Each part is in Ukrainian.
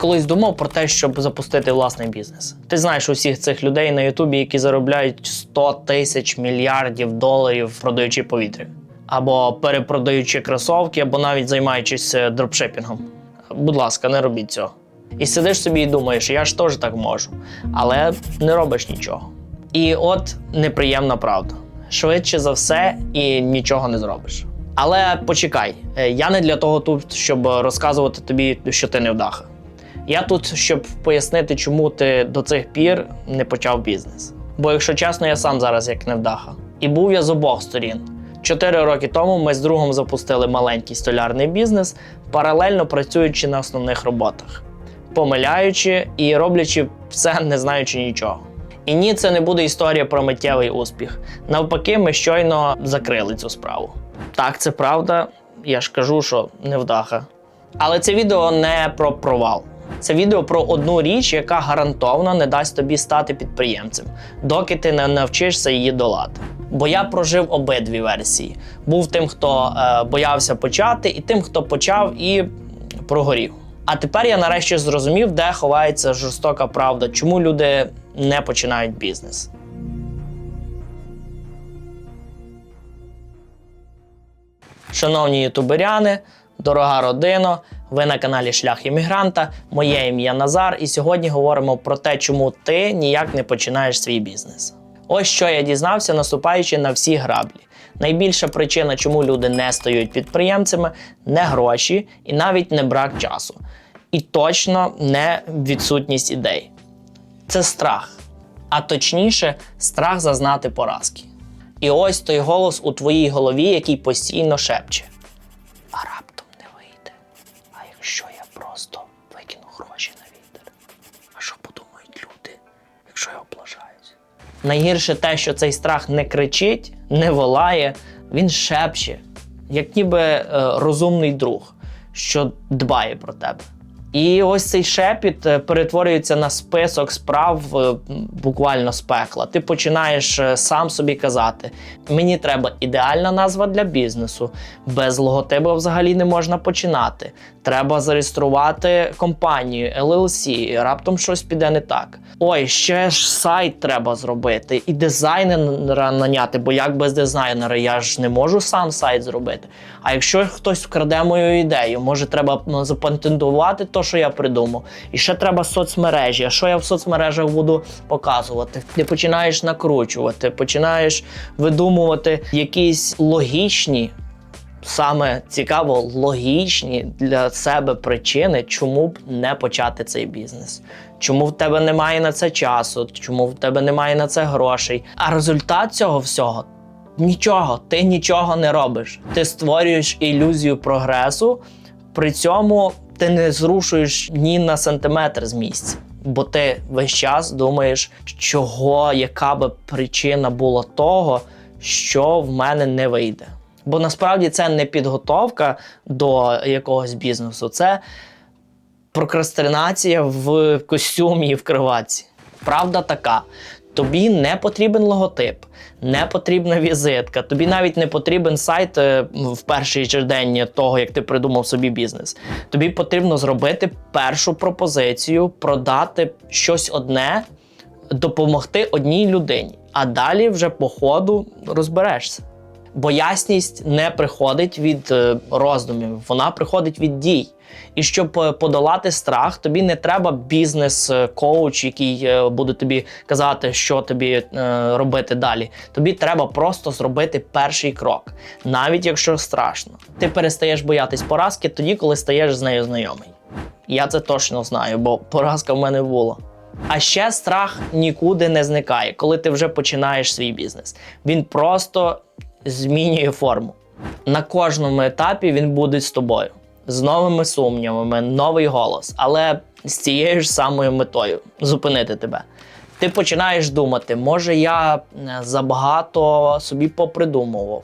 колись думав про те, щоб запустити власний бізнес? Ти знаєш усіх цих людей на Ютубі, які заробляють 100 тисяч мільярдів доларів, продаючи повітря, або перепродаючи кросовки, або навіть займаючись е, дропшипінгом. Будь ласка, не робіть цього. І сидиш собі і думаєш, я ж теж так можу, але не робиш нічого. І от неприємна правда. Швидше за все, і нічого не зробиш. Але почекай, е, я не для того тут, щоб розказувати тобі, що ти невдаха. Я тут, щоб пояснити, чому ти до цих пір не почав бізнес. Бо, якщо чесно, я сам зараз як невдаха. І був я з обох сторін. Чотири роки тому ми з другом запустили маленький столярний бізнес, паралельно працюючи на основних роботах, помиляючи і роблячи все, не знаючи нічого. І ні, це не буде історія про миттєвий успіх. Навпаки, ми щойно закрили цю справу. Так, це правда. Я ж кажу, що невдаха. Але це відео не про провал. Це відео про одну річ, яка гарантовано не дасть тобі стати підприємцем, доки ти не навчишся її долати. Бо я прожив обидві версії: був тим, хто е, боявся почати, і тим, хто почав і прогорів. А тепер я нарешті зрозумів, де ховається жорстока правда, чому люди не починають бізнес. Шановні ютуберяни, дорога родино, ви на каналі Шлях іммігранта. Моє ім'я Назар, і сьогодні говоримо про те, чому ти ніяк не починаєш свій бізнес. Ось що я дізнався, наступаючи на всі граблі. Найбільша причина, чому люди не стають підприємцями, не гроші і навіть не брак часу. І точно не відсутність ідей. Це страх, а точніше, страх зазнати поразки. І ось той голос у твоїй голові, який постійно шепче. А раптом не вийде. Якщо я просто викину гроші на вітер? А що подумають люди, якщо я облажаюсь? Найгірше те, що цей страх не кричить, не волає, він шепче, як ніби е, розумний друг, що дбає про тебе. І ось цей шепіт е, перетворюється на список справ е, буквально з пекла. Ти починаєш сам собі казати: мені треба ідеальна назва для бізнесу, без логотипу взагалі не можна починати. Треба зареєструвати компанію, LLC, раптом щось піде не так. Ой, ще ж сайт треба зробити, і дизайнера наняти, бо як без дизайнера я ж не можу сам сайт зробити. А якщо хтось вкраде мою ідею, може треба ну, запатентувати то, що я придумав. І ще треба соцмережі. А що я в соцмережах буду показувати? Ти починаєш накручувати, починаєш видумувати якісь логічні. Саме цікаво, логічні для себе причини, чому б не почати цей бізнес. Чому в тебе немає на це часу, чому в тебе немає на це грошей. А результат цього всього нічого, ти нічого не робиш. Ти створюєш ілюзію прогресу, при цьому ти не зрушуєш ні на сантиметр з місця. Бо ти весь час думаєш, чого, яка би причина була того, що в мене не вийде. Бо насправді це не підготовка до якогось бізнесу, це прокрастинація в костюмі і в криватці. Правда така. Тобі не потрібен логотип, не потрібна візитка, тобі навіть не потрібен сайт е, в перший же день того, як ти придумав собі бізнес. Тобі потрібно зробити першу пропозицію, продати щось одне, допомогти одній людині, а далі вже по ходу розберешся. Бо ясність не приходить від е, роздумів, вона приходить від дій. І щоб е, подолати страх, тобі не треба бізнес-коуч, який е, буде тобі казати, що тобі робити далі. Тобі треба просто зробити перший крок, навіть якщо страшно. Ти перестаєш боятись поразки тоді, коли стаєш з нею знайомий. Я це точно знаю, бо поразка в мене була. А ще страх нікуди не зникає, коли ти вже починаєш свій бізнес. Він просто змінює форму. На кожному етапі він буде з тобою, з новими сумнівами, новий голос, але з цією ж самою метою зупинити тебе. Ти починаєш думати, може я е, забагато собі попридумував.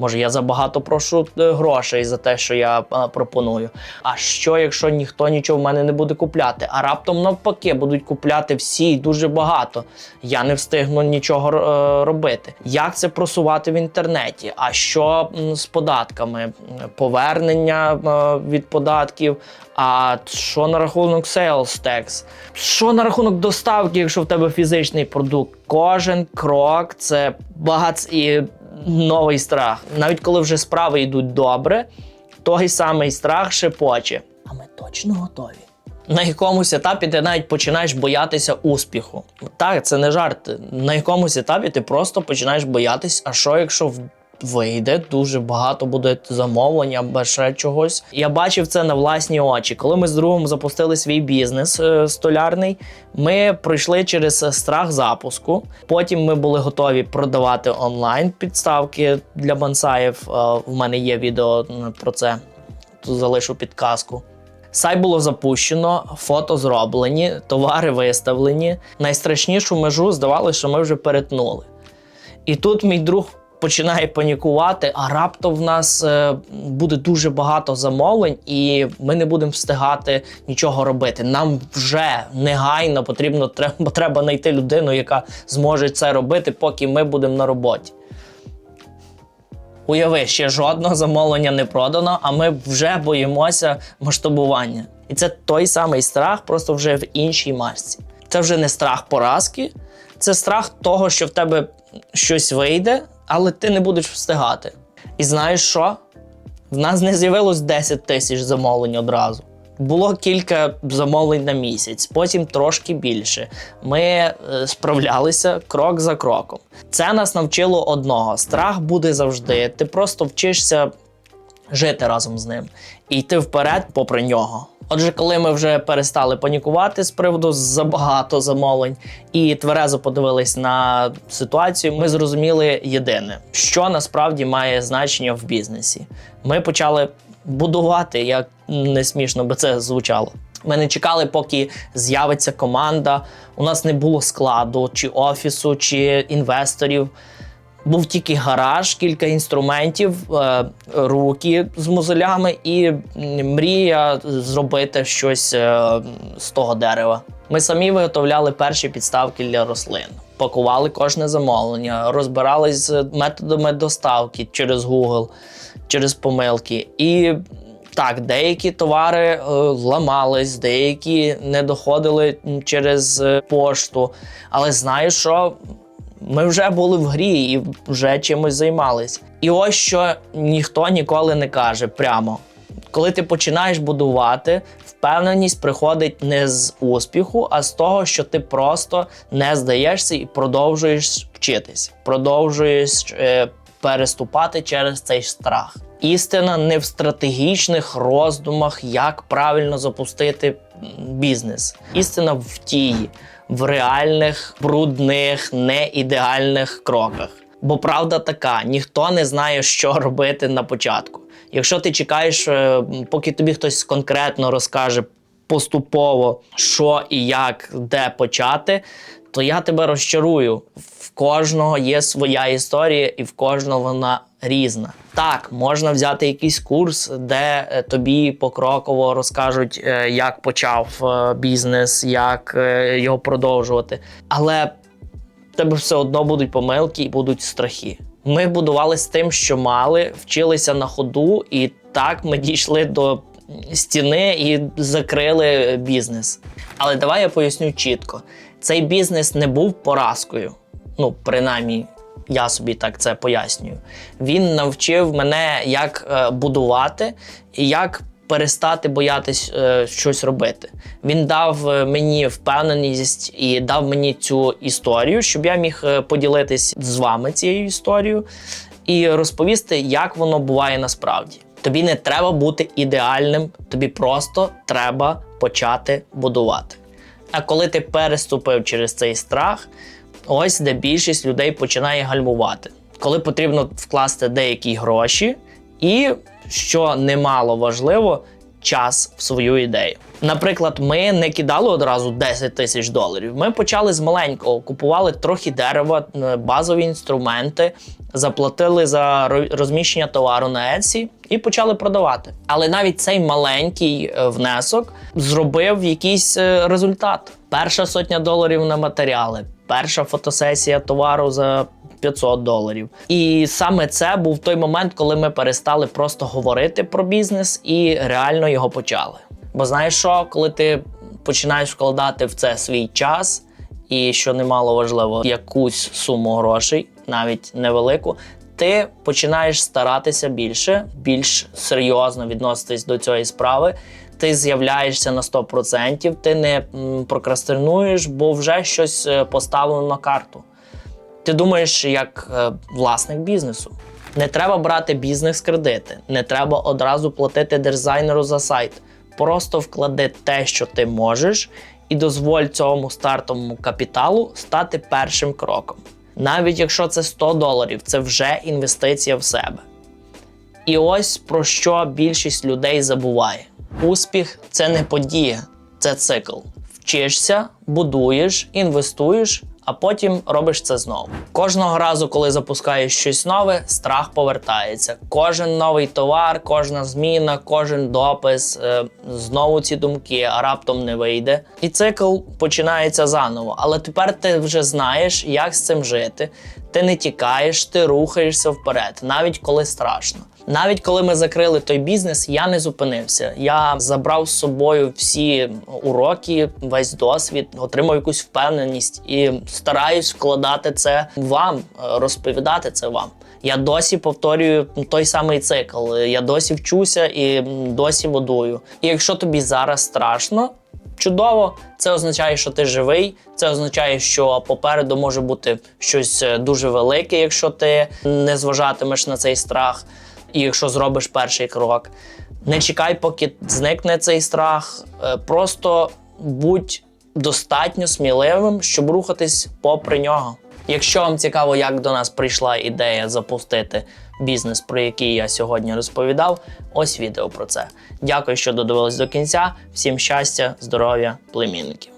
Може, я забагато прошу е, грошей за те, що я е, пропоную. А що, якщо ніхто нічого в мене не буде купляти? А раптом навпаки будуть купляти всі дуже багато. Я не встигну нічого е, робити. Як це просувати в інтернеті? А що з податками? Повернення від податків. А що на рахунок sales tax? Що на рахунок доставки, якщо в тебе фізичний продукт? Кожен крок це багац і новий страх. Навіть коли вже справи йдуть добре, той самий страх шепоче. А ми точно готові. На якомусь етапі ти навіть починаєш боятися успіху. Так, це не жарт. На якомусь етапі ти просто починаєш боятися, а що якщо вийде, дуже багато буде замовлень або ще чогось. Я бачив це на власні очі. Коли ми з другом запустили свій бізнес е, столярний, ми пройшли через страх запуску. Потім ми були готові продавати онлайн підставки для бонсаїв. Е, У мене є відео про це. Тут залишу підказку. Сайт було запущено, фото зроблені, товари виставлені. Найстрашнішу межу здавалося, що ми вже перетнули. І тут мій друг починає панікувати, а раптом в нас е, буде дуже багато замовлень, і ми не будемо встигати нічого робити. Нам вже негайно потрібно треба, треба знайти людину, яка зможе це робити, поки ми будемо на роботі. Уяви, ще жодного замовлення не продано, а ми вже боїмося масштабування. І це той самий страх, просто вже в іншій масці. Це вже не страх поразки, це страх того, що в тебе щось вийде, але ти не будеш встигати. І знаєш що? В нас не з'явилось 10 тисяч замовлень одразу. Було кілька замовлень на місяць, потім трошки більше. Ми е, справлялися крок за кроком. Це нас навчило одного: страх буде завжди. Ти просто вчишся жити разом з ним і йти вперед попри нього. Отже, коли ми вже перестали панікувати з приводу забагато замовлень і тверезо подивились на ситуацію, ми зрозуміли єдине, що насправді має значення в бізнесі. Ми почали будувати, як не смішно би це звучало. Ми не чекали, поки з'явиться команда. У нас не було складу, чи офісу, чи інвесторів. Був тільки гараж, кілька інструментів, е, руки з мозолями і мрія зробити щось е, з того дерева. Ми самі виготовляли перші підставки для рослин, пакували кожне замовлення, розбирались з методами доставки через Google, через помилки. І так, деякі товари е, ламались, деякі не доходили через пошту. Але знаєш що? Ми вже були в грі і вже чимось займались. І ось що ніхто ніколи не каже прямо. Коли ти починаєш будувати, впевненість приходить не з успіху, а з того, що ти просто не здаєшся і продовжуєш вчитись, продовжуєш е, переступати через цей страх. Істина не в стратегічних роздумах, як правильно запустити бізнес. Істина в тії, в реальних, брудних, неідеальних кроках. Бо правда така: ніхто не знає, що робити на початку. Якщо ти чекаєш, е, поки тобі хтось конкретно розкаже поступово, що і як, де почати, то я тебе розчарую. В кожного є своя історія, і в кожного вона різна. Так, можна взяти якийсь курс, де е, тобі покроково розкажуть, е, як почав е, бізнес, як його продовжувати. Але в тебе все одно будуть помилки і будуть страхи. Ми будували з тим, що мали, вчилися на ходу, і так ми дійшли до стіни і закрили бізнес. Але давай я поясню чітко: цей бізнес не був поразкою. Ну, принаймні, я собі так це пояснюю. Він навчив мене, як е, будувати і як перестати боятись е, щось робити. Він дав е, мені впевненість і дав мені цю історію, щоб я міг е, поділитись з вами цією історією і розповісти, як воно буває насправді. Тобі не треба бути ідеальним, тобі просто треба почати будувати. А коли ти переступив через цей страх, ось де більшість людей починає гальмувати. Коли потрібно вкласти деякі гроші, і що немало важливо, час в свою ідею. Наприклад, ми не кидали одразу 10 тисяч доларів. Ми почали з маленького, купували трохи дерева, е, базові інструменти, заплатили за розміщення товару на Etsy і почали продавати. Але навіть цей маленький е, внесок зробив якийсь е, результат. Перша сотня доларів на матеріали, перша фотосесія товару за 500 доларів. І саме це був той момент, коли ми перестали просто говорити про бізнес і реально його почали. Бо знаєш що, коли ти починаєш вкладати в це свій час, і що немало важливо, якусь суму грошей, навіть невелику, ти починаєш старатися більше, більш серйозно відноситись до цієї справи. Ти з'являєшся на 100%, ти не прокрастинуєш, бо вже щось е, поставлено на карту. Ти думаєш як е, власник бізнесу. Не треба брати бізнес-кредити, не треба одразу платити дизайнеру за сайт. Просто вклади те, що ти можеш, і дозволь цьому стартовому капіталу стати першим кроком. Навіть якщо це 100 доларів, це вже інвестиція в себе. І ось про що більшість людей забуває: успіх це не подія, це цикл. Вчишся, будуєш, інвестуєш, а потім робиш це знову. Кожного разу, коли запускаєш щось нове, страх повертається. Кожен новий товар, кожна зміна, кожен допис, е, знову ці думки, а раптом не вийде. І цикл починається заново. Але тепер ти вже знаєш, як з цим жити. Ти не тікаєш, ти рухаєшся вперед, навіть коли страшно. Навіть коли ми закрили той бізнес, я не зупинився. Я забрав з собою всі уроки, весь досвід, отримав якусь впевненість і стараюсь вкладати це вам, е, розповідати це вам. Я досі повторюю той самий цикл. Я досі вчуся і досі будую. І якщо тобі зараз страшно, чудово, це означає, що ти живий. Це означає, що попереду може бути щось е, дуже велике, якщо ти не зважатимеш на цей страх, і якщо зробиш перший крок. Не чекай, поки зникне цей страх. е, Просто будь достатньо сміливим, щоб рухатись попри нього. Якщо вам цікаво, як до нас прийшла ідея запустити бізнес, про який я сьогодні розповідав, ось відео про це. Дякую, що додивились до кінця. Всім щастя, здоров'я, племінників.